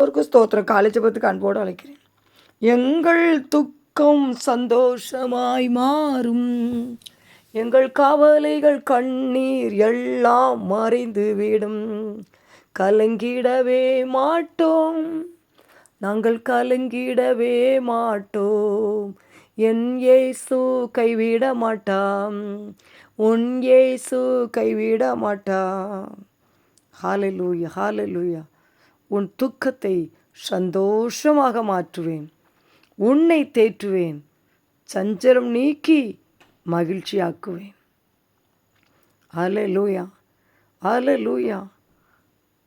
ஒரு ஸ்தோத்திரம். காலேஜபத்துக்கு அன்போடு அழைக்கிறேன். எங்கள் துக்கம் சந்தோஷமாய் மாறும். எங்கள் கவலைகள் கண்ணீர் எல்லாம் மறைந்து விடும். கலங்கிடவே மாட்டோம். நாங்கள் கலங்கிடவே மாட்டோம். என் ஏசு கைவிட மாட்டாம். உன் ஏசு கைவிட மாட்டாம். ஹாலலூயா ஹாலலூயா உன் துக்கத்தை சந்தோஷமாக மாற்றுவேன். உன்னை தேற்றுவேன். சஞ்சலம் நீக்கி மகிழ்ச்சியாக்குவேன். அல லூயா அல லூயா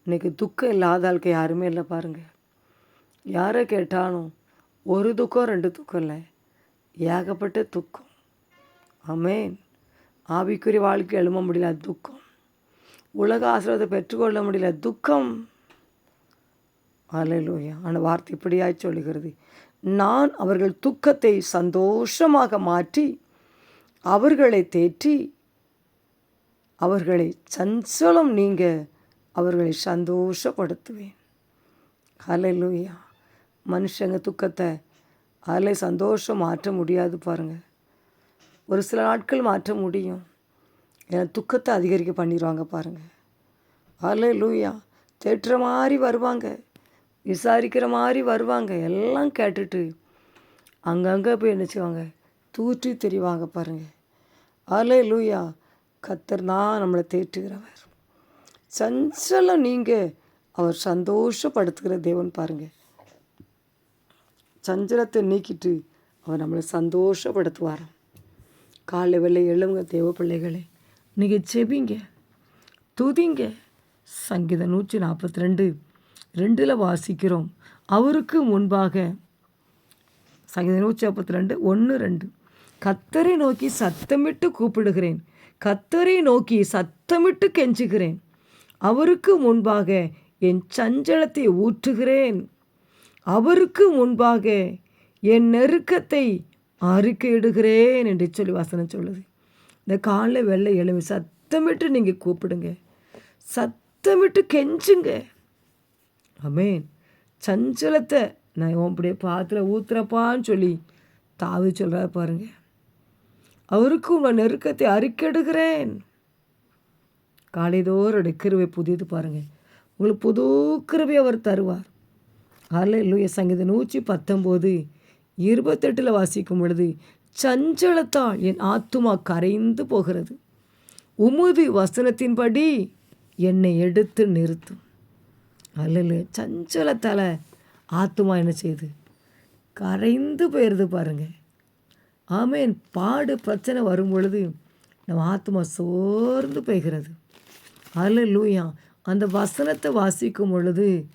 இன்னைக்கு துக்கம் இல்லாத ஆளுக்கு யாருமே இல்லை பாருங்கள் யாரை கேட்டாலும் ஒரு துக்கம் ரெண்டு துக்கம் இல்லை. ஏகப்பட்ட துக்கம். ஆமேன் ஆவிக்குரிய வாழ்க்கை எழும முடியல துக்கம். உலக ஆசிரியத்தை பெற்றுக்கொள்ள முடியல துக்கம். அலையிலூயா. அந்த வார்த்தை இப்படியாய் சொல்லுகிறது. நான் அவர்கள் துக்கத்தை சந்தோஷமாக மாற்றி அவர்களை தேற்றி அவர்களை சஞ்சலம் நீங்க அவர்களை சந்தோஷப்படுத்துவேன். அலையிலூயா. மனுஷங்க துக்கத்தை அதில் சந்தோஷம் மாற்ற முடியாது பாருங்கள் ஒரு சில நாட்கள் மாற்ற முடியும். ஏன்னா துக்கத்தை அதிகரிக்க பண்ணிடுவாங்க பாருங்கள் அதில் லூயா தேட்டுற மாதிரி வருவாங்க. விசாரிக்கிற மாதிரி வருவாங்க. எல்லாம் கேட்டுட்டு அங்கங்கே போய் என்ன செய்வாங்க? தூற்றி தெரிவாங்க பாருங்கள் அலே லூயா கத்தர் தான் நம்மளை தேற்றுகிறவர். சஞ்சலம் நீங்கள் அவர் சந்தோஷப்படுத்துகிற தேவன் பாருங்கள் சஞ்சலத்தை நீக்கிட்டு அவர் நம்மளை சந்தோஷப்படுத்துவார். காலை வெள்ளை எழுங்க தேவ பிள்ளைகளே. நீங்கள் செபிங்க துதிங்க. சங்கீதம் நூற்றி நாற்பத்தி ரெண்டு. ரெண்டில் வாசிக்கிறோம். அவருக்கு முன்பாக சங்கீத நூற்றி நாற்பத்தி ரெண்டு ஒன்று ரெண்டு. கத்தரை நோக்கி சத்தமிட்டு கூப்பிடுகிறேன். கத்தரை நோக்கி சத்தமிட்டு கெஞ்சுகிறேன். அவருக்கு முன்பாக என் சஞ்சலத்தை ஊற்றுகிறேன். அவருக்கு முன்பாக என் நெருக்கத்தை அறிக்கையிடுகிறேன் என்று சொல்லி வசனம் சொல்லுது. இந்த காலில் வெள்ளை எழுவி சத்தமிட்டு நீங்கள் கூப்பிடுங்க. சத்தமிட்டு கெஞ்சுங்க. அமேன் சஞ்சலத்தை நான் அப்படியே பாத்திர ஊத்துறப்பான்னு சொல்லி தாவி சொல்கிற பாருங்க. அவருக்கு உங்கள் நெருக்கத்தை அறிக்கையிடுகிறேன் காலைதோறும் கிருவை புதியது பாருங்கள் உங்களுக்கு புது கிருவை அவர் தருவார். அல்ல சங்கீதம் நூற்றி பத்தொம்போது இருபத்தெட்டில் வாசிக்கும் பொழுது சஞ்சலத்தால் என் ஆத்துமா கரைந்து போகிறது. உமுது வசனத்தின்படி என்னை எடுத்து நிறுத்தும். அல்ல சஞ்சலத்தால் ஆத்துமா என்ன செய்யுது? கரைந்து போயிடுது பாருங்க. ஆமேன். பாடு பிரச்சனை வரும் பொழுது நம்ம ஆத்மா சோர்ந்து போய்கிறது. அல்ல லூயா அந்த வசனத்தை வாசிக்கும் பொழுது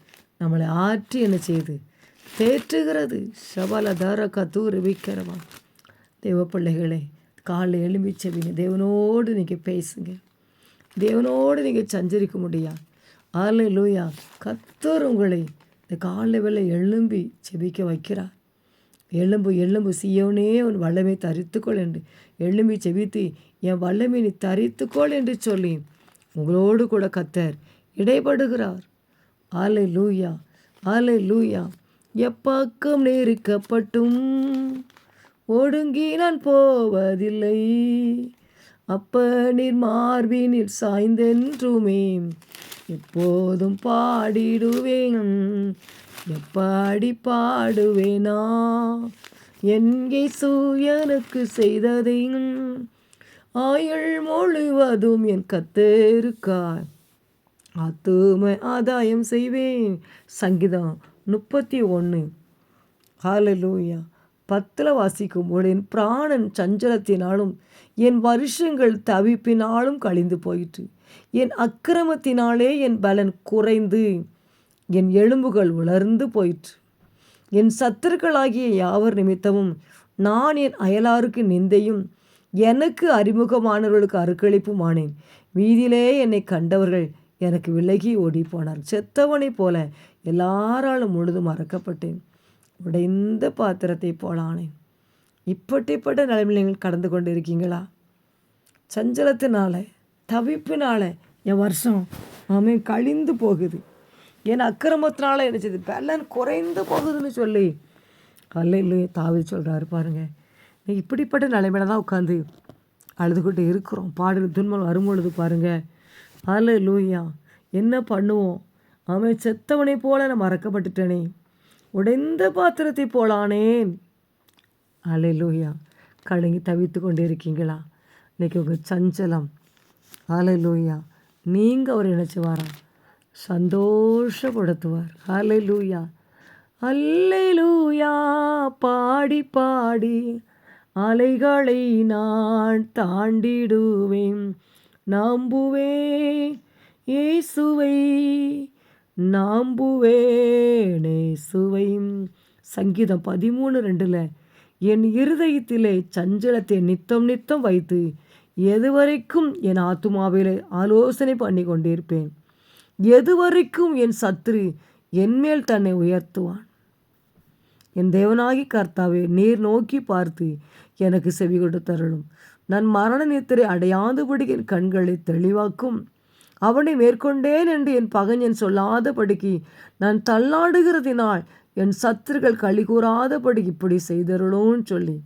நம்மளை ஆற்றி என்ன செய்யுது? தேற்றுகிறது. சவால தர கத்தூர் விற்கிறவா தெய்வ பிள்ளைகளே காலைல எழும்பி செவிங்க தேவனோடு நீங்கள் பேசுங்க. தேவனோடு நீங்கள் சஞ்சரிக்க முடியாது ஆலை லூயா கத்தர் உங்களை இந்த காலை வேலை எழும்பி செபிக்க வைக்கிறார். எலும்பு எலும்பு செய்யவனே உன் வல்லமை தரித்துக்கொள் என்று. எழும்பி செபித்து என் வல்லமை நீ தரித்துக்கொள் என்று சொல்லி உங்களோடு கூட கத்தர் இடைப்படுகிறார். ஆலை லூயா ஆலை லூயா எப்பாக்கம் நெருக்கப்பட்டும்? ஒடுங்கி நான் போவதில்லை. அப்ப நீர் மார்பினில் சாய்ந்தென்றுமே. எப்போதும் பாடிடுவேன். எப்பாடி பாடுவேனா? என்கை சூயனுக்கு செய்ததை ஆயுள் முழுவதும் என் கத்தேருக்கார் ஆத்தும ஆதாயம் செய்வேன். சங்கீதம் முப்பத்தி ஒன்று. ஹாலலூயா பத்தில் வாசிக்கும் போது என் பிராணன் சஞ்சலத்தினாலும் என் வருஷங்கள் தவிப்பினாலும் கழிந்து போயிற்று. என் அக்கிரமத்தினாலே என் பலன் குறைந்து என் எலும்புகள் உலர்ந்து போயிற்று. என் சத்துருக்களாகிய யாவர் நிமித்தமும் நான் என் அயலாருக்கு நிந்தையும் எனக்கு அறிமுகமானவர்களுக்கு அருக்களிப்புமானேன். வீதியிலே என்னை கண்டவர்கள் எனக்கு விலகி ஓடி போனார் செத்தவனைப் போல எல்லாராலும் முழுதும் மறக்கப்பட்டேன். உடைந்த பாத்திரத்தை போலானேன் இப்பட்டிப்பட்ட நிலைமையில் நீங்கள் கடந்து கொண்டு இருக்கீங்களா சஞ்சலத்தினால தவிப்பினால என் வருஷம் ஆமே கழிந்து போகுது. என் அக்கிரமத்தினால என்ன பலன் குறைந்து போகுதுன்னு சொல்லி. அல்ல இல்லையே தாவி சொல்கிறாரு பாருங்க. நீ இப்படிப்பட்ட நிலைமையில தான் உட்காந்து அழுதுகிட்டு இருக்கிறோம். பாடல் துன்பம் வரும்பொழுது பாருங்க. அல்ல லூயா என்ன பண்ணுவோம்? அவன் செத்தவனை போல நான் மறக்கப்பட்டுட்டேனே. உடைந்த பாத்திரத்தை போலானேன் அலையிலூயா. கலங்கி தவித்து கொண்டு இருக்கீங்களா இன்றைக்கி உங்கள் சஞ்சலம். அலையிலூயா. நீங்கள் அவர் நினச்சி வாராம் சந்தோஷப்படுத்துவார். அலையிலூயா. அல்லேலூயா. பாடி பாடி. அலைகளை நான் தாண்டிடுவேன். நம்புவே இயேசுவை. நாம்புவேனே சுவையும். சங்கீதம் பதிமூணு ரெண்டில் என் இருதயத்திலே சஞ்சலத்தை நித்தம் நித்தம் வைத்து எதுவரைக்கும் என் ஆத்துமாவிலே ஆலோசனை பண்ணி கொண்டிருப்பேன் எதுவரைக்கும் என் சத்ரு என்மேல் தன்னை உயர்த்துவான். என் தேவனாகி கர்த்தாவே நீர் நோக்கி பார்த்து எனக்கு செவி கொடுத்தருளும். நான் மரண நித்திரை அடையாதபடி என் கண்களை தெளிவாக்கும். அவனை மேற்கொண்டேன் என்று என் பகஞ்சன் சொல்லாதபடிக்கு நான் தள்ளாடுகிறதினால் என் சத்துருக்கள் களி கூறாதபடி இப்படி செய்தருளும்னு சொல்லி.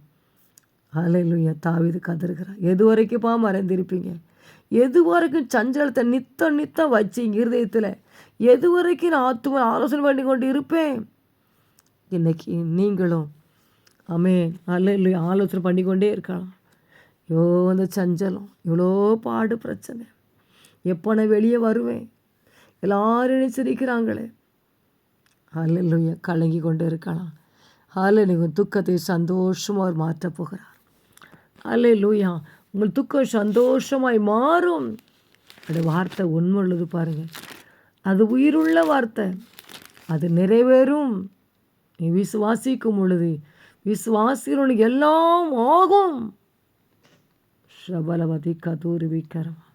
அலையிலுயா தாவிது கதறுகிறார். எது வரைக்கும்ப்பா மறைந்திருப்பீங்க? எது வரைக்கும் சஞ்சலத்தை நித்தம் நித்தம் வச்சு இருதயத்தில்? எது வரைக்கும் நான் ஆத்தும ஆலோசனை பண்ணி கொண்டு இருப்பேன் இன்னைக்கு நீங்களும் அமே அலையிலுயா ஆலோசனை பண்ணிக்கொண்டே இருக்கலாம். ஐயோ அந்த சஞ்சலம் இவ்வளோ பாடு பிரச்சனை. எப்போ நான் வெளியே வருவேன்? எல்லாரும் நினைச்சிருக்கிறாங்களே அல்ல கலங்கி கொண்டு இருக்கலாம். அல்ல நீங்கள் துக்கத்தை சந்தோஷமாக அவர் மாற்றப் போகிறார். அல்ல லூயா உங்கள் துக்கம் சந்தோஷமாய் மாறும். அந்த வார்த்தை உண்மை உள்ளது பாருங்கள் அது உயிருள்ள வார்த்தை. அது நிறைவேறும். நீ விசுவாசிக்கும் பொழுது விசுவாசிகளுக்கு எல்லாம் ஆகும். ஷபலவதி கதூரி விக்கிரமா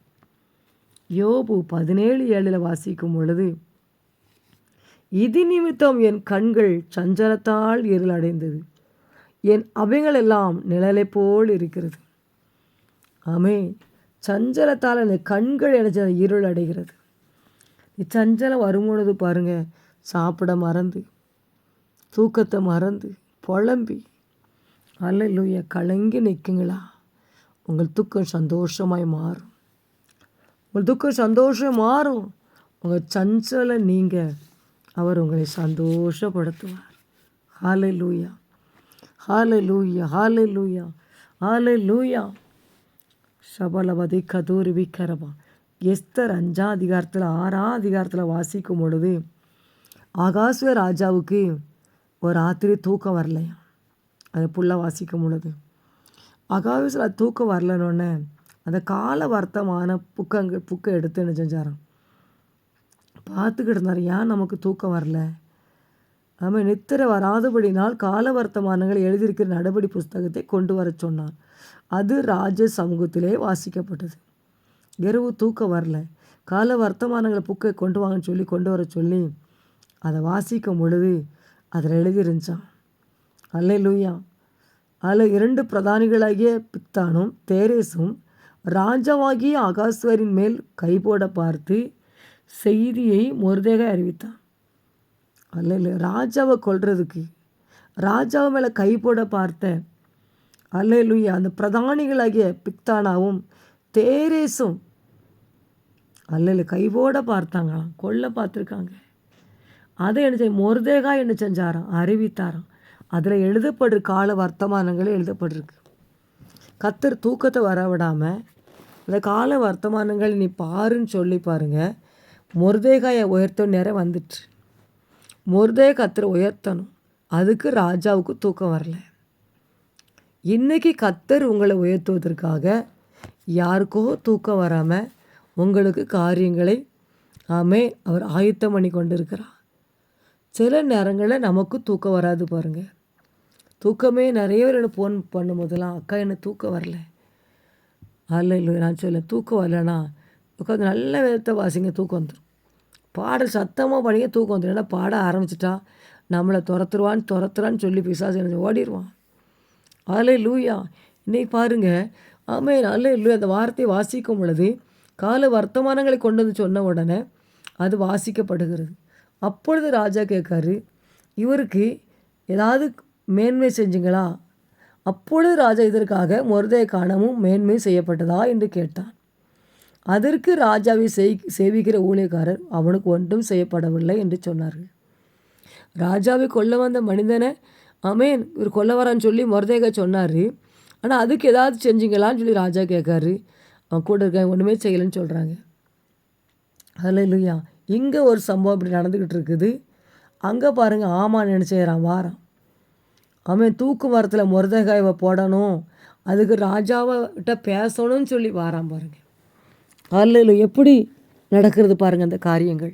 யோபு பதினேழு ஏழில் வாசிக்கும் பொழுது இது நிமித்தம் என் கண்கள் சஞ்சலத்தால் இருளடைந்தது. என் என் அவைகளெல்லாம் நிழலை போல் இருக்கிறது. ஆமே சஞ்சலத்தால் அந்த கண்கள் எனக்கு இருள் அடைகிறது சஞ்சலம் வரும்பொழுது பாருங்கள் சாப்பிட மறந்து தூக்கத்தை மறந்து புலம்பி அல்ல கலங்கி நிற்குங்களா? உங்கள் துக்கம் சந்தோஷமாய் மாறும். உங்கள் துக்கம் சந்தோஷம் மாறும். உங்கள் சஞ்சலை நீங்கள் அவர் உங்களை சந்தோஷப்படுத்துவார். ஹாலை லூயா ஹாலை லூயா ஹாலை லூயா ஹாலை லூயா சபலபதி கதூரி விக்கரமா எஸ்தர் அஞ்சாம் அதிகாரத்தில் ஆறாம் அதிகாரத்தில் வாசிக்கும் பொழுது ஆகாசுவ ராஜாவுக்கு ஒரு ராத்திரி தூக்கம் வரலையா அதை புல்லாக வாசிக்கும் பொழுது. அகாவிசில் தூக்கம் வரலன்னொன்னே அந்த கால வர்த்தமான புக்கங்க புக்கை எடுத்து என்ன செஞ்சாராம்? பார்த்துக்கிட்டு இருந்தார். ஏன் நமக்கு தூக்கம் வரல? நம்ம நித்திர வராதபடினால் காலவர்த்தமானங்கள் எழுதியிருக்கிற நடபடி புஸ்தகத்தை கொண்டு வர சொன்னார். அது ராஜ சமூகத்திலே வாசிக்கப்பட்டது. இரவு தூக்கம் வரல. கால வர்த்தமானங்களை புக்கை கொண்டு வாங்கன்னு சொல்லி கொண்டு வர சொல்லி அதை வாசிக்கும் பொழுது அதில் எழுதியிருந்துச்சான் அல்ல லூயா அதில் இரண்டு பிரதானிகளாகிய பித்தானும் தேரேசும் ராஜாவாகிய அகாஸ்வரின் மேல் கைபோட பார்த்து செய்தியை முருதேக அறிவித்தான். அல்ல இல்லை ராஜாவை கொல்றதுக்கு ராஜாவை மேலே கை போட பார்த்த அல்ல இல்லையா அந்த பிரதானிகளாகிய பிக்தானாவும் தேரேசும் அல்ல இல்லை கைபோட பார்த்தாங்களாம் கொல்ல பார்த்துருக்காங்க. அதை என்ன செய்ய மொர்தேகா என்ன செஞ்சாராம் அறிவித்தாராம். அதில் எழுதப்படுற கால வர்த்தமானங்களே எழுதப்பட்டிருக்கு. கத்தர் தூக்கத்தை வர விடாமல் அந்த கால வர்த்தமானங்கள் நீ பாருன்னு சொல்லி பாருங்கள் முருதேகாயை உயர்த்த நேரம் வந்துட்டு. முருதே கத்தரை உயர்த்தணும். அதுக்கு ராஜாவுக்கு தூக்கம் வரல. இன்றைக்கி கத்தர் உங்களை உயர்த்துவதற்காக யாருக்கோ தூக்கம் வராமல் உங்களுக்கு காரியங்களை ஆமே அவர் ஆயத்தம் பண்ணி கொண்டு இருக்கிறார் சில நேரங்களில் நமக்கு தூக்கம் வராது பாருங்கள் தூக்கமே நிறைய பேர் ஃபோன் பண்ணும் போதெல்லாம் அக்கா எனக்கு தூக்கம் வரல. அல்ல இல்லை நான் சொல்ல தூக்கம் வரலனா உட்காந்து நல்ல விதத்தை வாசிங்க தூக்கம் வந்துடும் பாடல் சத்தமாக பண்ணிங்க தூக்கம் வந்துடும் ஏன்னா பாட ஆரம்பிச்சிட்டா நம்மளை துரத்துருவான்னு துரத்துறான்னு சொல்லி பிசாசு எனக்கு ஓடிடுவான் அதில் லூயா இன்னைக்கு பாருங்கள் ஆமே நல்ல இல்லை அந்த வார்த்தையை வாசிக்கும் பொழுது கால வர்த்தமானங்களை கொண்டு வந்து சொன்ன உடனே அது வாசிக்கப்படுகிறது. அப்பொழுது ராஜா கேட்காரு இவருக்கு ஏதாவது மேன்மை செஞ்சுங்களா? அப்பொழுது ராஜா இதற்காக மொர்தே காணமும் மேன்மை செய்யப்பட்டதா என்று கேட்டான். அதற்கு ராஜாவை செய் சேவிக்கிற ஊழியக்காரர் அவனுக்கு ஒன்றும் செய்யப்படவில்லை என்று சொன்னார்கள். ராஜாவை கொல்ல வந்த மனிதனை அமேன் இவர் கொல்ல வரான்னு சொல்லி மொரதேகா சொன்னார். ஆனால் அதுக்கு ஏதாவது செஞ்சீங்களான்னு சொல்லி ராஜா கேட்காரு. அவன் கூட இருக்க ஒன்றுமே செய்யலைன்னு சொல்கிறாங்க அதில் இல்லையா இங்கே ஒரு சம்பவம் இப்படி நடந்துக்கிட்டு இருக்குது. அங்கே பாருங்கள் ஆமாம் நினச்சேறான் வாரான். அவன் தூக்கு மரத்தில் முருதகாயவை போடணும். அதுக்கு ராஜாவிட்ட பேசணும்னு சொல்லி வாரான் பாருங்கள் அல்ல எப்படி நடக்கிறது பாருங்கள் அந்த காரியங்கள்.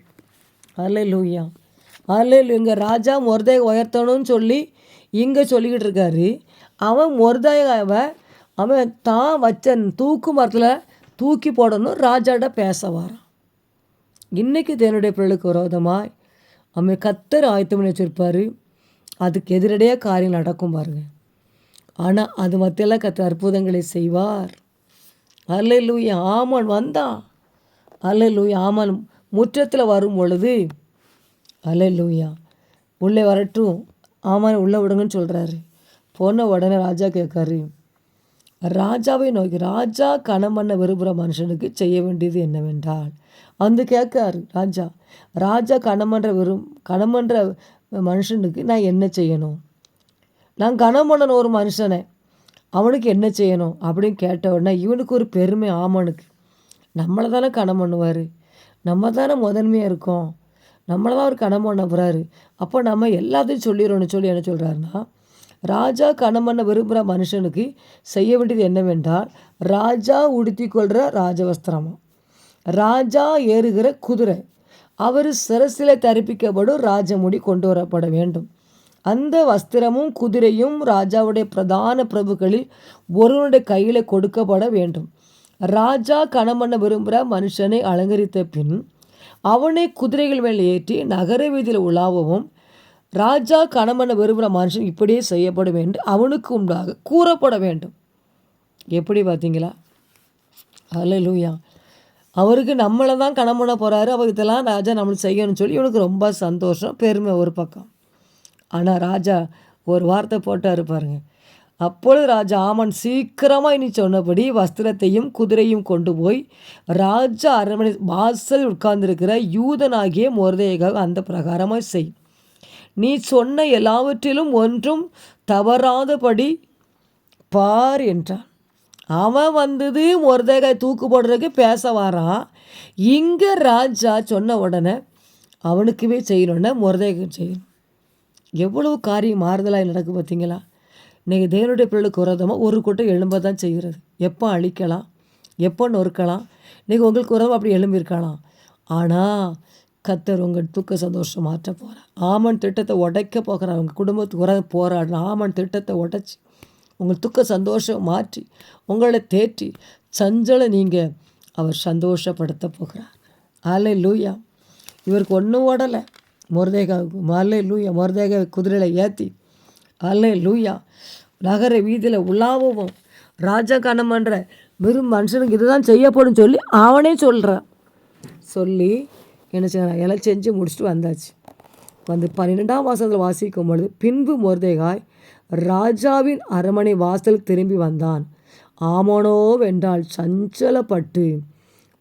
அல்ல லூயா அல்ல இங்கே ராஜா முருதை உயர்த்தணும்னு சொல்லி இங்கே சொல்லிக்கிட்டு இருக்காரு. அவன் முருதையாவை அவன் தான் வச்ச தூக்கு மரத்தில் தூக்கி போடணும் ராஜாட்ட பேச வாரான். இன்றைக்கி தேனுடைய பிள்ளைக்கு விரோதமாக அவன் கத்தர் ஆயத்தம் பண்ணி வச்சுருப்பார். அதுக்கு எதிரடையாக காரியம் நடக்கும் பாருங்க. ஆனால் அது மத்தியெல்லாம் கத்த அற்புதங்களை செய்வார். அல்ல லூயா ஆமான் வந்தான். அல்ல லூயா ஆமான் முற்றத்தில் வரும் பொழுது அல்ல லூயா உள்ளே வரட்டும் ஆமான் உள்ளே விடுங்கன்னு சொல்கிறாரு போன உடனே ராஜா கேட்காரு ராஜாவை நோக்கி ராஜா கணம் பண்ண விரும்புகிற மனுஷனுக்கு செய்ய வேண்டியது என்னவென்றால் வந்து கேட்காரு ராஜா ராஜா கணம் பண்ணுற விரும் கணம் பண்ணுற மனுஷனுக்கு நான் என்ன செய்யணும்? நான் கணம் பண்ணணும் ஒரு மனுஷனை அவனுக்கு என்ன செய்யணும் அப்படின்னு கேட்ட உடனே இவனுக்கு ஒரு பெருமை ஆமனுக்கு. நம்மளை தானே கணம் பண்ணுவார். நம்ம தானே முதன்மையாக இருக்கோம். நம்மளை தான் அவர் கணம் பண்ண போகிறாரு அப்போ நம்ம எல்லாத்தையும் சொல்லிடணும்னு சொல்லி என்ன சொல்கிறாருன்னா ராஜா கணம் பண்ண விரும்புகிற மனுஷனுக்கு செய்ய வேண்டியது என்னவென்றால் ராஜா உடுத்தி கொள்கிற ராஜவஸ்திரமா? ராஜா ஏறுகிற குதிரை. அவர் சிரசில தரிப்பிக்கப்படும் ராஜமுடி கொண்டு வரப்பட வேண்டும். அந்த வஸ்திரமும் குதிரையும் ராஜாவுடைய பிரதான பிரபுக்களில் ஒருவனுடைய கையில் கொடுக்கப்பட வேண்டும். ராஜா கணம் பண்ண விரும்புகிற மனுஷனை அலங்கரித்த பின் அவனை குதிரைகள் மேல் ஏற்றி நகர வீதியில் உலாவவும் ராஜா கணமன விரும்புகிற மனுஷன் இப்படியே செய்யப்படும் என்று அவனுக்கு உண்டாக கூறப்பட வேண்டும். எப்படி பார்த்தீங்களா? அல்ல லூயா அவருக்கு நம்மளை தான் கணம் பண்ண போகிறாரு அவர் இதெல்லாம் ராஜா நம்மளுக்கு செய்யணும்னு சொல்லி இவனுக்கு ரொம்ப சந்தோஷம் பெருமை ஒரு பக்கம். ஆனால் ராஜா ஒரு வார்த்தை போட்டார் பாருங்க. அப்பொழுது ராஜா ஆமன் சீக்கிரமாக இனி சொன்னபடி வஸ்திரத்தையும் குதிரையும் கொண்டு போய் ராஜா அரண்மனை வாசல் உட்கார்ந்திருக்கிற யூதனாகிய மொரதேகாக அந்த பிரகாரமாக செய். நீ சொன்ன எல்லாவற்றிலும் ஒன்றும் தவறாதபடி பார் என்றான். அவன் வந்தது மொரதேகாய் தூக்கு போடுறதுக்கு பேச வரான். இங்கே ராஜா சொன்ன உடனே அவனுக்குவே செய்யணுன்னா மொரதேகம் செய்யணும். எவ்வளவு காரியம் மாறுதலாக நடக்கு பார்த்தீங்களா? இன்றைக்கி தேவனுடைய பிள்ளைகளுக்கு உரதமாக ஒரு கூட்டம் எழும்ப தான் செய்கிறது. எப்போ அழிக்கலாம்? எப்போ நொறுக்கலாம்? இன்றைக்கி உங்களுக்கு உறவு அப்படி எழும்பியிருக்கலாம். ஆனால் கத்தர் உங்கள் தூக்க சந்தோஷம் மாற்ற போகிறார் ஆமன் திட்டத்தை உடைக்க போகிறார். உங்கள் குடும்பத்துக்கு உறவு போராடுற ஆமன் திட்டத்தை உடைச்சி உங்கள் துக்க சந்தோஷம் மாற்றி உங்களை தேற்றி சஞ்சலை நீங்கள் அவர் சந்தோஷப்படுத்த போகிறார். ஆலை லூயா இவருக்கு ஒன்றும் ஓடலை. முருதேகாவுக்கு மலை லூயா முருதேகா குதிரையில் ஏற்றி அல்ல லூயா நகர வீதியில் உலாவும் ராஜகணம் பண்ணுற வெறும் மனுஷனுக்கு இதுதான் செய்யப்படும் சொல்லி அவனே சொல்கிறான் சொல்லி என்ன செய்யறான்? எல்லாம் செஞ்சு முடிச்சுட்டு வந்தாச்சு. வந்து பன்னிரெண்டாம் மாதத்தில் வாசிக்கும் பொழுது பின்பு மொர்தேகாய் ராஜாவின் அரமனை வாசல் திரும்பி வந்தான். ஆமனோவென்றால் சஞ்சலப்பட்டு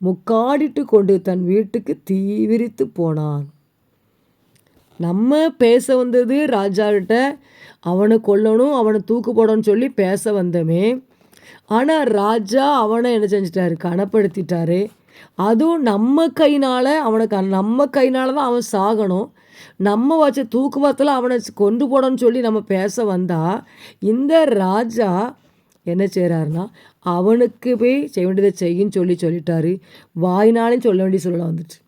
முக்காடிட்டு கொண்டு தன் வீட்டுக்கு தீவிரித்து போனான். நம்ம பேச வந்தது ராஜாக்கிட்ட அவனை கொல்லணும் அவனை தூக்கு போடணும்னு சொல்லி பேச வந்தோமே. ஆனால் ராஜா அவனை என்ன செஞ்சிட்டாரு? கனப்படுத்திட்டாரு. அதுவும் நம்ம கையினால் அவனுக்கு நம்ம கையினால தான் அவன் சாகணும். நம்ம வச்ச தூக்குமரத்தில் அவனை கொண்டு போடணும்னு சொல்லி நம்ம பேச வந்தால் இந்த ராஜா என்ன செய்கிறாருன்னா அவனுக்கு போய் செய்ய வேண்டியதை செய்யின்னு சொல்லி சொல்லிட்டாரு. வாயினாலையும் சொல்ல வேண்டிய சொல்ல வந்துச்சு.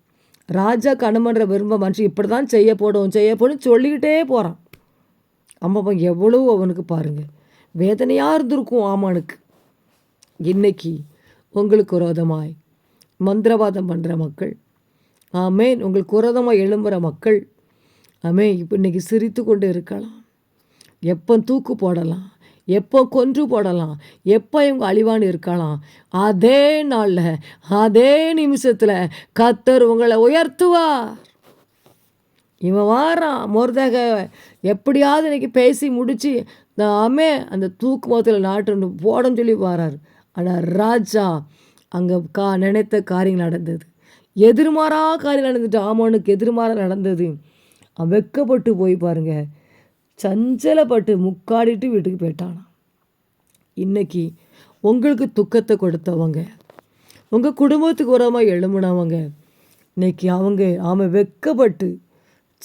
ராஜா கணுமன்ற விரும்ப மனுஷன் இப்படி தான் செய்ய போடும் செய்ய போடும் சொல்லிக்கிட்டே போகிறான் அம்மா எவ்வளவு அவனுக்கு பாருங்கள் வேதனையாக இருந்திருக்கும் ஆமானுக்கு. இன்னைக்கு உங்களுக்கு விரோதமாய் மந்திரவாதம் பண்ணுற மக்கள் ஆமேன் உங்களுக்கு விரோதமாக எழும்புகிற மக்கள் ஆமே இப்போ இன்றைக்கி சிரித்து கொண்டு இருக்கலாம். எப்போ தூக்கு போடலாம்? எப்போ கொன்று போடலாம்? எப்போ இவங்க அழிவான்னு இருக்கலாம்? அதே நாளில் அதே நிமிஷத்தில் கத்தர் உங்களை உயர்த்துவார். இவன் வாரான். மொர்தக எப்படியாவது இன்னைக்கு பேசி முடித்து நாமே அந்த தூக்கு மொத்தத்தில் நாட்டு போடன்னு சொல்லி வாரார். ஆனால் ராஜா அங்கே கா நினைத்த காரியம் நடந்தது. எதிர்மாறா காரியம் நடந்துட்டு ஆமானுக்கு எதிர்மாறாக நடந்தது. வெக்கப்பட்டு போய் பாருங்க. சஞ்சலப்பட்டு முக்காடிட்டு வீட்டுக்கு போயிட்டானான் இன்னைக்கு உங்களுக்கு துக்கத்தை கொடுத்தவங்க உங்கள் குடும்பத்துக்கு உரமாக எழும்புனவங்க இன்னைக்கு அவங்க அவன் வெக்கப்பட்டு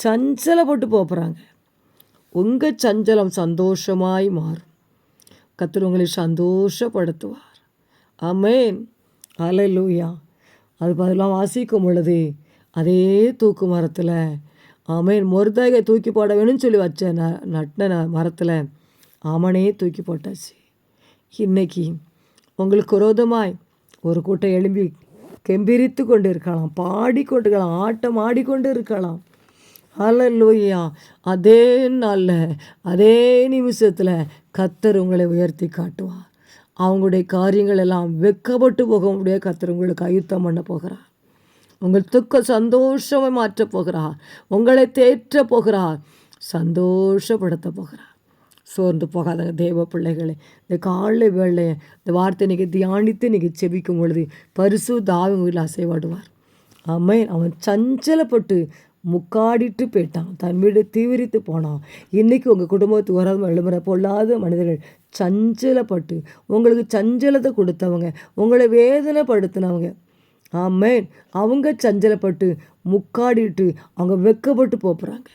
சஞ்சலப்பட்டு போகிறாங்க உங்கள் சஞ்சலம் சந்தோஷமாய் மாறும். கத்தர் உங்களை சந்தோஷப்படுத்துவார். ஆமேன். அலையிலூயா அது பதிலாக வாசிக்கும் பொழுது அதே தூக்கு மரத்தில் ஆமேன். மொருதாயை தூக்கி போட வேணும்னு சொல்லி வச்சேன் ந நட்டின மரத்தில் ஆமனே தூக்கி போட்டாச்சு. இன்னைக்கு உங்களுக்கு விரோதமாய் ஒரு கூட்டம் எழும்பி கெம்பிரித்து கொண்டு இருக்கலாம் பாடிக்கொண்டு இருக்கலாம் ஆட்டம் ஆடிக்கொண்டு இருக்கலாம் அலல்லூயா அதே நாளில் அதே நிமிஷத்தில் கத்தர் உங்களை உயர்த்தி காட்டுவார். அவங்களுடைய காரியங்கள் எல்லாம் வெக்கப்பட்டு போக முடியாது. கத்தர் உங்களுக்கு அயுத்தம் பண்ண போகிறார். உங்கள் துக்க சந்தோஷமாக மாற்றப் போகிறார். உங்களை தேற்ற போகிறார். சந்தோஷப்படுத்த போகிறார். சோர்ந்து போகாதங்க தேவ பிள்ளைகளே இந்த காலை வேலை இந்த வார்த்தை நீங்கள் தியானித்து நீங்கள் செபிக்கும் பொழுது பரிசு தாவி அசைவாடுவார். அம்மன் அவன் சஞ்சலப்பட்டு முக்காடிட்டு போயிட்டான். தன் வீடு தீவிரித்து போனான். இன்றைக்கி உங்கள் குடும்பத்துக்கு வராத எழுமுறை பொல்லாத மனிதர்கள் சஞ்சலப்பட்டு உங்களுக்கு சஞ்சலத்தை கொடுத்தவங்க உங்களை வேதனைப்படுத்தினவங்க ஆமேன். அவங்க சஞ்சலப்பட்டு முக்காடிட்டு அவங்க வெக்கப்பட்டு போகிறாங்க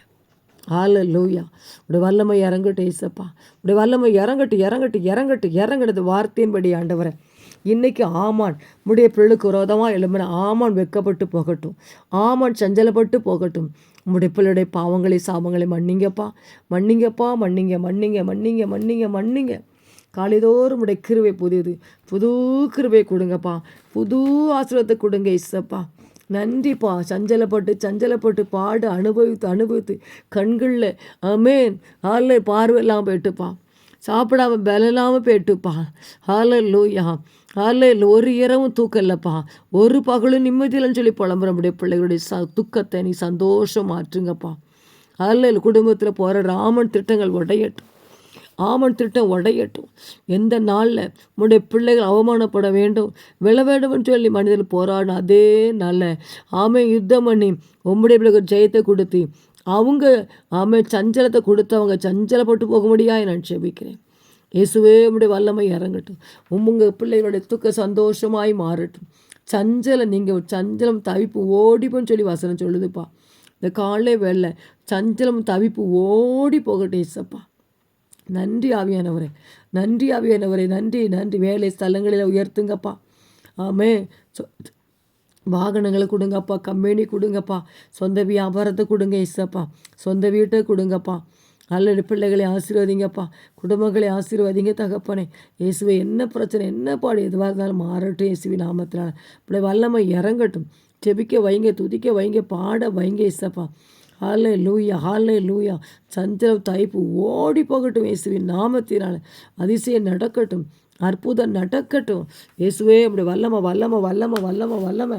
ஆல லூயா உடைய வல்லமை இறங்கட்டு ஏசப்பா. உடைய வல்லமை இறங்கட்டு இறங்கட்டு இறங்கட்டு இறங்கினது வார்த்தையின்படி ஆண்டவரை. இன்றைக்கி ஆமான் உடைய பிள்ளைக்கு விரோதமாக எழும்பின ஆமான் வெக்கப்பட்டு போகட்டும். ஆமான் சஞ்சலப்பட்டு போகட்டும். உங்களுடைய பிள்ளையுடைய பாவங்களை சாபங்களை மன்னிங்கப்பா. மன்னிங்கப்பா மன்னிங்க மன்னிங்க மன்னிங்க மன்னிங்க மன்னிங்க. காலைதோறும் உடைய கிருவை புதியது புது கிருவை கொடுங்கப்பா. புது ஆசிரியத்தை கொடுங்க இசப்பா நன்றிப்பா. சஞ்சலப்பட்டு சஞ்சலப்பட்டு பாடு அனுபவித்து அனுபவித்து கண்களில் அமேன் ஆள பார்வை இல்லாமல் போயிட்டுப்பா. சாப்பிடாம பலனாமல் இல்லாமல் போயிட்டுப்பா. ஹால லூயா ஹால ஒரு இரவும் தூக்கம் இல்லைப்பா. ஒரு பகலும் நிம்மதியிலன்னு சொல்லி புலம்புற முடிய பிள்ளைகளுடைய ச துக்கத்தை நீ சந்தோஷம் மாற்றுங்கப்பா ஹால குடும்பத்தில் போகிற ராமன் திட்டங்கள் உடையட்டும். ஆமன் திட்டம் உடையட்டும். எந்த நாளில் உடைய பிள்ளைகள் அவமானப்பட வேண்டும்? விழ வேண்டும்னு சொல்லி மனிதர்கள் போராடும் அதே நாளில் ஆமை யுத்தம் பண்ணி உம்முடைய பிள்ளைக்கு ஜெயத்தை கொடுத்து அவங்க ஆமை சஞ்சலத்தை கொடுத்தவங்க சஞ்சலப்பட்டு போக முடியாது நான் செபிக்கிறேன் இயேசுவே உடைய வல்லமை இறங்கட்டும். உங்க பிள்ளைகளுடைய துக்க சந்தோஷமாய் மாறட்டும். சஞ்சலம் நீங்கள் சஞ்சலம் தவிப்பு ஓடிப்போன்னு சொல்லி வசனம் சொல்லுதுப்பா. இந்த காலை வேலை சஞ்சலம் தவிப்பு ஓடி போகட்டும் இசப்பா நன்றி ஆவியானவரே. நன்றி ஆவியானவரே. நன்றி நன்றி. வேலை ஸ்தலங்களில் உயர்த்துங்கப்பா. ஆமே வாகனங்களை கொடுங்கப்பா. கம்பெனி கொடுங்கப்பா. சொந்த வியாபாரத்தை கொடுங்க இசப்பா சொந்த வீட்டை கொடுங்கப்பா. நல்ல பிள்ளைகளை ஆசீர்வதிங்கப்பா. குடும்பங்களை ஆசீர்வதிங்க தகப்பனே. இயேசுவை என்ன பிரச்சனை என்ன பாடு? எதுவாக இருந்தாலும் மாறட்டும் இயேசுவி நாமத்தினால். இப்படி வல்லமை இறங்கட்டும். செபிக்க வைங்க துதிக்க வைங்க பாட வைங்க இசப்பா ஹாலே லூயா ஹாலே லூயா சந்திரம் தைப்பு ஓடி போகட்டும் இயேசுவின் நாமத்தினால். அதிசயம் நடக்கட்டும் அற்புதம் நடக்கட்டும். இயேசுவே அப்படி வல்லம வல்லம வல்லம வல்லம வல்லம.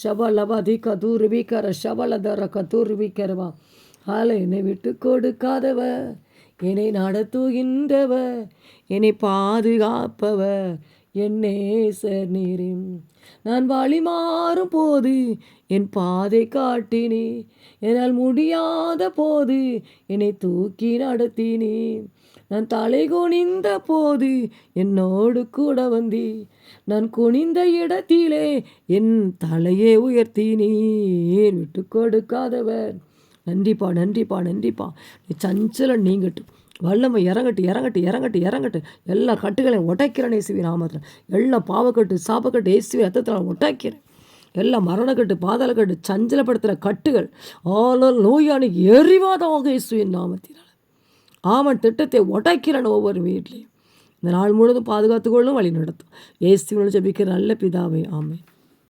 ஷப லப தீக்க தூர் வீக்கர ஷபல தர கத்தூர் வீக்கரவா. ஹாலே என்னை விட்டு கொடுக்காதவ என்னை நடத்துகின்றவ என்னை பாதுகாப்பவ என்னே சார் நீரின். நான் வழி மாறும் போது என் பாதை காட்டினே. என்னால் முடியாத போது என்னை தூக்கி நடத்தினே. நான் தலை குனிந்த போது என்னோடு கூட வந்தி. நான் குனிந்த இடத்திலே என் தலையே உயர்த்தினீர் விட்டு கொடுக்காதவர். நன்றிப்பா நன்றிப்பா நன்றிப்பா. நீ சஞ்சலம் நீங்கட்டும். வல்லமை இறங்கட்டு இறங்கட்டு இறங்கட்டு இறங்கட்டு. எல்லா கட்டுகளையும் உடைக்கிறேன் இயேசுவி நாமத்தில். எல்லா பாவக்கட்டு சாப்பக்கட்டு இயேசுவி ரத்தத்தில் உடைக்கிறேன். எல்லா மரணக்கட்டு பாதாளக்கட்டு சஞ்சலப்படுத்துகிற கட்டுகள். ஆளால் நோயாளிக்கு எரிவாதமாக இயேசுவின் நாமத்தினால் ஆமன் திட்டத்தை உடைக்கிறேன் ஒவ்வொரு வீட்லேயும். இந்த நாள் முழுவதும் பாதுகாத்துக்கொள்ளும் வழி நடத்தும் ஏசி ஜபிக்கிற நல்ல பிதாவை ஆமை